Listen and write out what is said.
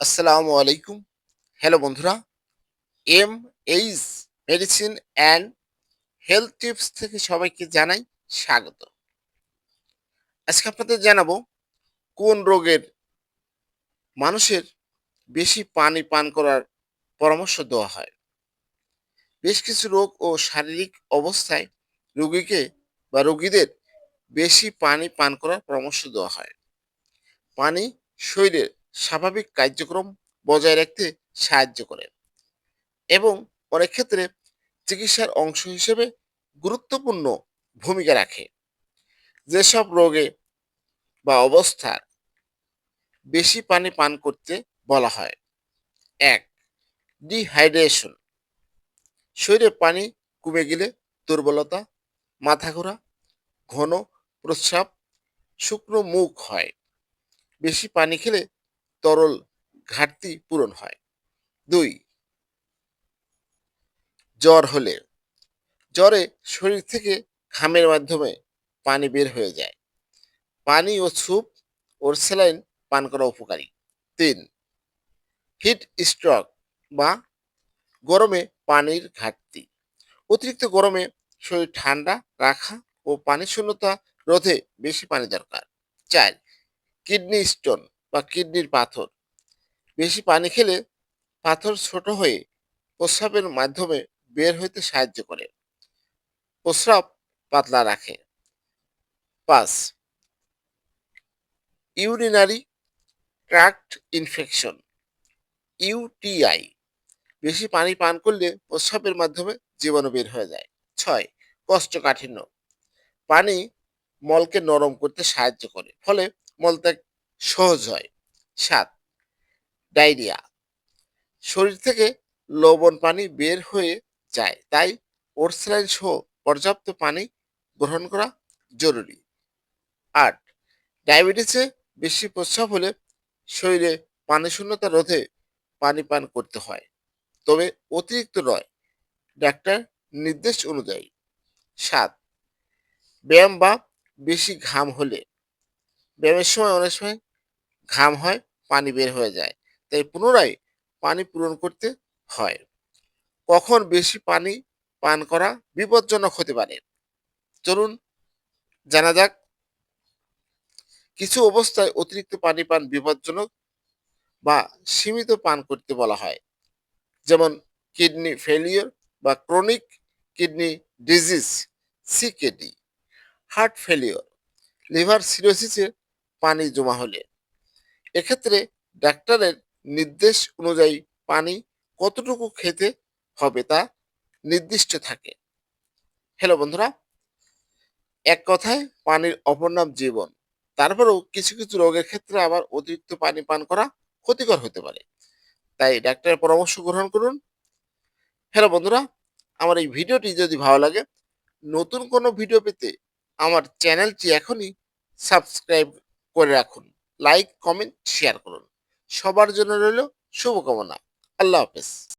আসসালামু আলাইকুম। হ্যালো বন্ধুরা। M H medicine and health tips থেকে সবাইকে জানাই স্বাগত। আজকে আপনাদের জানাব, কোন রোগের মানুষের বেশি পানি পান করার পরামর্শ দেওয়া হয়। বেশ কিছু রোগ ও শারীরিক অবস্থায় রোগীকে বা রোগীদের বেশি পানি পান করার পরামর্শ দেওয়া হয়। পানি, শরীরের স্বাভাবিক কার্যক্রম বজায় রাখতে সাহায্য করে এবং অনেক ক্ষেত্রে চিকিৎসার অংশ হিসেবে গুরুত্বপূর্ণ ভূমিকা রাখে। যেসব রোগে বা অবস্থার বেশি পানি পান করতে বলা হয়। এক ডিহাইড্রেশন শরীরে পানি কমে গেলে দুর্বলতা মাথা ঘোরা ঘন প্রস্রাব, শুকনো মুখ হয়। বেশি পানি খেলে তরল ঘাটতি পূরণ হয়। দুই, জ্বর হলে। জ্বরে শরীর থেকে ঘামের মাধ্যমে পানি বের হয়ে যায়। পানি ও স্যুপ ওর স্যালাইন পান করা উপকারী। তিন, হিট স্ট্রোক বা গরমে পানির ঘাটতি। অতিরিক্ত গরমে শরীর ঠান্ডা রাখা ও পানি শূন্যতা রোধে বেশি পানি দরকার। চার, কিডনি স্টোন বা কিডনির পাথর। বেশি পানি খেলে পাথর ছোট হয়ে প্রস্রাবের মাধ্যমে বের হইতে সাহায্য করে। প্রস্রাব পাতলা রাখে। পাঁচ, ইউরিনারি ট্রাক্ট ইনফেকশন, ইউটিআই। বেশি পানি পান করলে প্রস্রাবের মাধ্যমে জীবাণু বের হয়ে যায়। ছয় কোষ্ঠকাঠিন্য পানি মলকে নরম করতে সাহায্য করে, ফলে মলত্যাগ সহজ হয়। সাত, ডায়রিয়া। শরীর থেকে লবণ পানি বের হয়ে যায়, তাই ওরসেলাইন সহ পর্যাপ্ত পানি গ্রহণ করা জরুরি। আট, ডায়াবেটিসে বেশি প্রস্রাব হলে শরীরে পানি শূন্যতা রোধে পানি পান করতে হয়। তবে অতিরিক্ত নয়, ডাক্তার নির্দেশ অনুযায়ী। সাত, ব্যায়াম বা বেশি ঘাম হলে, ব্যায়ামের সময় অনেক সময় ঘাম হয়, পানি বের হয়ে যায়। তাই পুনরায় পানি পূরণ করতে হয়। কখন বেশি পানি পান করা বিপজ্জনক হতে পারে? চলুন জানা যাক। কিছু অবস্থায় অতিরিক্ত পানি পান বিপজ্জনক বা সীমিত পান করতে বলা হয়। যেমন কিডনি ফেলিওর বা chronic kidney disease, CKD. Heart failure liver সিরোসিসে পানি জমা হলে এক্ষেত্রে ডাক্তারের নির্দেশ অনুযায়ী পানি কতটুকু খেতে হবে তা নির্দিষ্ট থাকে। হ্যালো বন্ধুরা, এক কথায় পানির অপর নাম জীবন। তারপরেও কিছু কিছু রোগের ক্ষেত্রে আবার অতিরিক্ত পানি পান করা ক্ষতিকর হতে পারে। তাই ডাক্তারের পরামর্শ গ্রহণ করুন। হ্যালো বন্ধুরা, আমার এই ভিডিওটি যদি ভালো লাগে, নতুন কোনো ভিডিও পেতে আমার চ্যানেলটি এখনই সাবস্ক্রাইব করে রাখুন। লাইক কমেন্ট শেয়ার করুন। সবার জন্য রইল শুভকামনা। আল্লাহ হাফেজ।